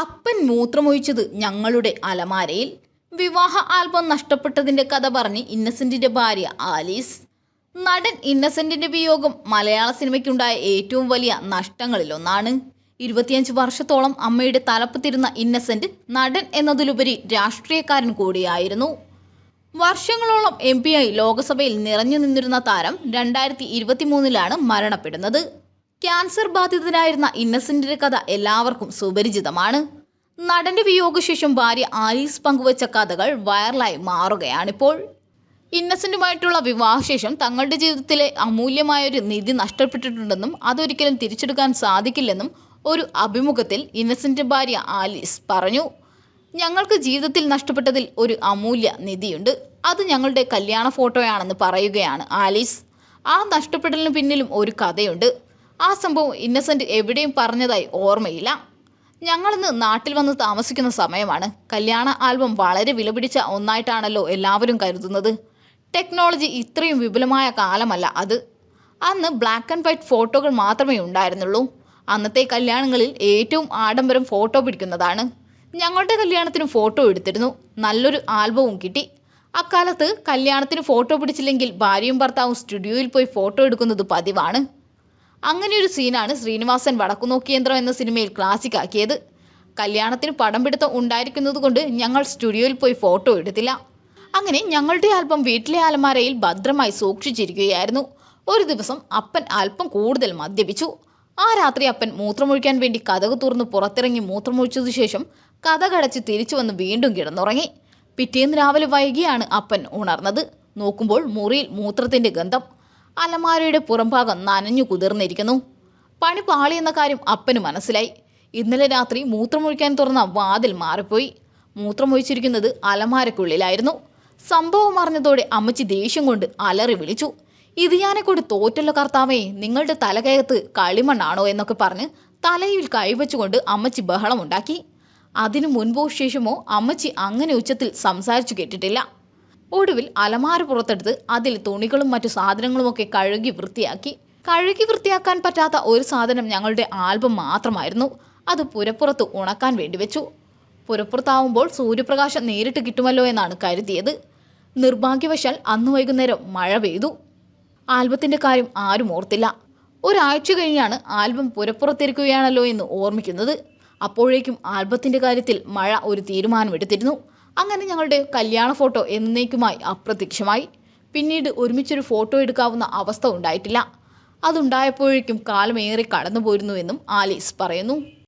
അപ്പൻ മൂത്രമൊഴിച്ചത് ഞങ്ങളുടെ അലമാരയിൽ. വിവാഹ ആൽബം നഷ്ടപ്പെട്ടതിന്റെ കഥ പറഞ്ഞ് ഇന്നസെന്റിന്റെ ഭാര്യ ആലീസ്. നടൻ ഇന്നസെന്റിന്റെ വിയോഗം മലയാള സിനിമയ്ക്കുണ്ടായ ഏറ്റവും വലിയ നഷ്ടങ്ങളിലൊന്നാണ്. ഇരുപത്തിയഞ്ച് വർഷത്തോളം അമ്മയുടെ തലപ്പത്തിരുന്ന ഇന്നസെന്റ് നടൻ എന്നതിലുപരി രാഷ്ട്രീയക്കാരൻ കൂടിയായിരുന്നു. വർഷങ്ങളോളം എം പിയായി ലോക്സഭയിൽ നിറഞ്ഞു നിന്നിരുന്ന താരം രണ്ടായിരത്തി ഇരുപത്തിമൂന്നിലാണ് മരണപ്പെടുന്നത്. ക്യാൻസർ ബാധിതനായിരുന്ന ഇന്നസെന്റിന്റെ കഥ എല്ലാവർക്കും സുപരിചിതമാണ്. നടന്റെ വിയോഗശേഷം ഭാര്യ ആലീസ് പങ്കുവച്ച കഥകൾ വൈറലായി മാറുകയാണിപ്പോൾ. ഇന്നസെന്റുമായിട്ടുള്ള വിവാഹശേഷം തങ്ങളുടെ ജീവിതത്തിലെ അമൂല്യമായൊരു നിധി നഷ്ടപ്പെട്ടിട്ടുണ്ടെന്നും അതൊരിക്കലും തിരിച്ചെടുക്കാൻ സാധിക്കില്ലെന്നും ഒരു അഭിമുഖത്തിൽ ഇന്നസെന്റ് ഭാര്യ ആലീസ് പറഞ്ഞു. ഞങ്ങൾക്ക് ജീവിതത്തിൽ നഷ്ടപ്പെട്ടതിൽ ഒരു അമൂല്യ നിധിയുണ്ട്. അത് ഞങ്ങളുടെ കല്യാണ ഫോട്ടോയാണെന്ന് പറയുകയാണ് ആലീസ്. ആ നഷ്ടപ്പെടലിന് പിന്നിലും ഒരു കഥയുണ്ട്. ആ സംഭവം ഇന്നസെന്റ് എവിടെയും പറഞ്ഞതായി ഓർമ്മയില്ല. ഞങ്ങളിന്ന് നാട്ടിൽ വന്ന് താമസിക്കുന്ന സമയമാണ്. കല്യാണ ആൽബം വളരെ വിലപിടിച്ച ഒന്നായിട്ടാണല്ലോ എല്ലാവരും കരുതുന്നത്. ടെക്നോളജി ഇത്രയും വിപുലമായ കാലമല്ല അത്. അന്ന് ബ്ലാക്ക് ആൻഡ് വൈറ്റ് ഫോട്ടോകൾ മാത്രമേ ഉണ്ടായിരുന്നുള്ളൂ. അന്നത്തെ കല്യാണങ്ങളിൽ ഏറ്റവും ആഡംബരം ഫോട്ടോ പിടിക്കുന്നതാണ്. ഞങ്ങളുടെ കല്യാണത്തിന് ഫോട്ടോ എടുത്തിരുന്നു. നല്ലൊരു ആൽബവും കിട്ടി. അക്കാലത്ത് കല്യാണത്തിന് ഫോട്ടോ പിടിച്ചില്ലെങ്കിൽ ഭാര്യയും ഭർത്താവും സ്റ്റുഡിയോയിൽ പോയി ഫോട്ടോ എടുക്കുന്നത് പതിവാണ്. അങ്ങനെയൊരു സീനാണ് ശ്രീനിവാസൻ വടക്കുനോക്കിയന്ത്രം എന്ന സിനിമയിൽ ക്ലാസിക് ആക്കിയത് കല്യാണത്തിന് പടം പിടുത്തം ഉണ്ടായിരിക്കുന്നത് കൊണ്ട് ഞങ്ങൾ സ്റ്റുഡിയോയിൽ പോയി ഫോട്ടോ എടുത്തില്ല. അങ്ങനെ ഞങ്ങളുടെ ആൽബം വീട്ടിലെ അലമാരയിൽ ഭദ്രമായി സൂക്ഷിച്ചിരിക്കുകയായിരുന്നു. ഒരു ദിവസം അപ്പൻ അല്പം കൂടുതൽ മദ്യപിച്ചു. ആ രാത്രി അപ്പൻ മൂത്രമൊഴിക്കാൻ വേണ്ടി കഥക് തുറന്ന് പുറത്തിറങ്ങി മൂത്രമൊഴിച്ചതിനു ശേഷം കഥകടച്ച് തിരിച്ചു വന്ന് വീണ്ടും കിടന്നുറങ്ങി. പിറ്റേന്ന് രാവിലെ വൈകിയാണ് അപ്പൻ ഉണർന്നത്. നോക്കുമ്പോൾ മുറിയിൽ മൂത്രത്തിന്റെ ഗന്ധം അലമാരയുടെ പുറംഭാഗം നനഞ്ഞു കുതിർന്നിരിക്കുന്നു. പണി പാളിയെന്ന കാര്യം അപ്പന് മനസ്സിലായി. ഇന്നലെ രാത്രി മൂത്രമൊഴിക്കാൻ തുറന്ന വാതിൽ മാറിപ്പോയി. മൂത്രമൊഴിച്ചിരിക്കുന്നത് അലമാരക്കുള്ളിലായിരുന്നു. സംഭവം അറിഞ്ഞതോടെ അമ്മച്ചി ദേഷ്യം കൊണ്ട് അലറി വിളിച്ചു. ഇത് ഞാനെക്കൊണ്ട് തോറ്റല്ലോ കർത്താവേ നിങ്ങളുടെ തലകയത്ത് കളിമണ്ണാണോ എന്നൊക്കെ പറഞ്ഞ് തലയിൽ കൈവച്ചുകൊണ്ട് അമ്മച്ചി ബഹളമുണ്ടാക്കി. അതിനു മുൻപോ ശേഷമോ അമ്മച്ചി അങ്ങനെ ഉച്ചത്തിൽ സംസാരിച്ചു കേട്ടിട്ടില്ല. ഒടുവിൽ അലമാര പുറത്തെടുത്ത് അതിൽ തുണികളും മറ്റു സാധനങ്ങളുമൊക്കെ കഴുകി വൃത്തിയാക്കി. കഴുകി വൃത്തിയാക്കാൻ പറ്റാത്ത ഒരു സാധനം ഞങ്ങളുടെ ആൽബം മാത്രമായിരുന്നു. അത് പുരപ്പുറത്ത് ഉണക്കാൻ വേണ്ടി വെച്ചു. പുരപ്പുറത്താവുമ്പോൾ സൂര്യപ്രകാശം നേരിട്ട് കിട്ടുമല്ലോ എന്നാണ് കരുതിയത്. നിർഭാഗ്യവശാൽ അന്ന് വൈകുന്നേരം മഴ പെയ്തു. ആൽബത്തിന്റെ കാര്യം ആരും ഓർത്തില്ല. ഒരാഴ്ച കഴിഞ്ഞാണ് ആൽബം പുരപ്പുറത്തിരിക്കുകയാണല്ലോ എന്ന് ഓർമ്മിക്കുന്നത്. അപ്പോഴേക്കും ആൽബത്തിന്റെ കാര്യത്തിൽ മഴ ഒരു തീരുമാനമെടുത്തിരുന്നു. അങ്ങനെ ഞങ്ങളുടെ കല്യാണ ഫോട്ടോ എന്നേക്കുമായി അപ്രത്യക്ഷമായി. പിന്നീട് ഒരുമിച്ചൊരു ഫോട്ടോ എടുക്കാവുന്ന അവസ്ഥ ഉണ്ടായിട്ടില്ല. അതുണ്ടായപ്പോഴേക്കും കാലമേറെ കടന്നുപോയിരുന്നുവെന്നും ആലീസ് പറയുന്നു.